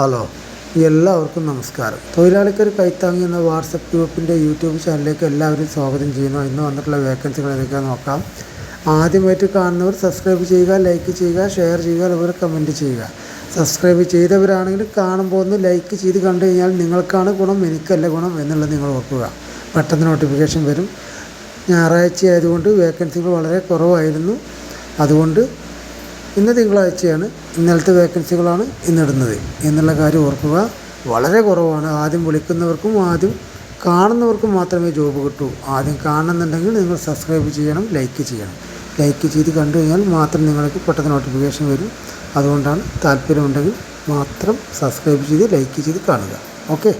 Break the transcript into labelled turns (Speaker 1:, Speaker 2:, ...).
Speaker 1: Hello എല്ലാവർക്കും നമസ്കാരം. തൊഴിലാളിക്കൊരു കൈത്താങ്ങി എന്ന വാട്സപ്പ് ഗ്രൂപ്പിന്റെ യൂട്യൂബ് ചാനലിലേക്ക് എല്ലാവരും സ്വാഗതം ചെയ്യുന്നു. ഇന്ന് വന്നിട്ടുള്ള വേക്കൻസികൾ ഏതൊക്കെ നോക്കാം. ആദ്യമായിട്ട് കാണുന്നവർ സബ്സ്ക്രൈബ് ചെയ്യുക ലൈക്ക് ചെയ്യുക ഷെയർ ചെയ്യുക അതുപോലെ കമന്റ് ചെയ്യുക. സബ്സ്ക്രൈബ് ചെയ്തവരാണെങ്കിൽ കാണുമ്പോൾ ഒന്ന് ലൈക്ക് ചെയ്ത് കണ്ടു കഴിഞ്ഞാൽ നിങ്ങൾക്കാണ് ഗുണം എനിക്കല്ല ഗുണം എന്നുള്ളത് നിങ്ങൾ ഓർക്കുക. പെട്ടെന്ന് നോട്ടിഫിക്കേഷൻ വരും. ഞായറാഴ്ച ആയതുകൊണ്ട് വേക്കൻസികൾ വളരെ കുറവായിരുന്നു. അതുകൊണ്ട് ഇന്ന് തിങ്കളാഴ്ചയാണ്. ഇന്നലത്തെ വേക്കൻസികളാണ് ഇന്നിടുന്നത്. എന്നുള്ള കാര്യം ഓർക്കുക. വളരെ കുറവാണ്. ആദ്യം വിളിക്കുന്നവർക്കും ആദ്യം കാണുന്നവർക്കും മാത്രമേ ജോബ് കിട്ടൂ. ആദ്യം കാണുന്നുണ്ടെങ്കിൽ നിങ്ങൾ സബ്സ്ക്രൈബ് ചെയ്യണം ലൈക്ക് ചെയ്യണം. ലൈക്ക് ചെയ്ത് കണ്ടു കഴിഞ്ഞാൽ മാത്രം നിങ്ങൾക്ക് പെട്ടെന്ന് നോട്ടിഫിക്കേഷൻ വരും. അതുകൊണ്ടാണ് താല്പര്യമുണ്ടെങ്കിൽ മാത്രം സബ്സ്ക്രൈബ് ചെയ്ത് ലൈക്ക് ചെയ്ത് കാണുക. ഓക്കെ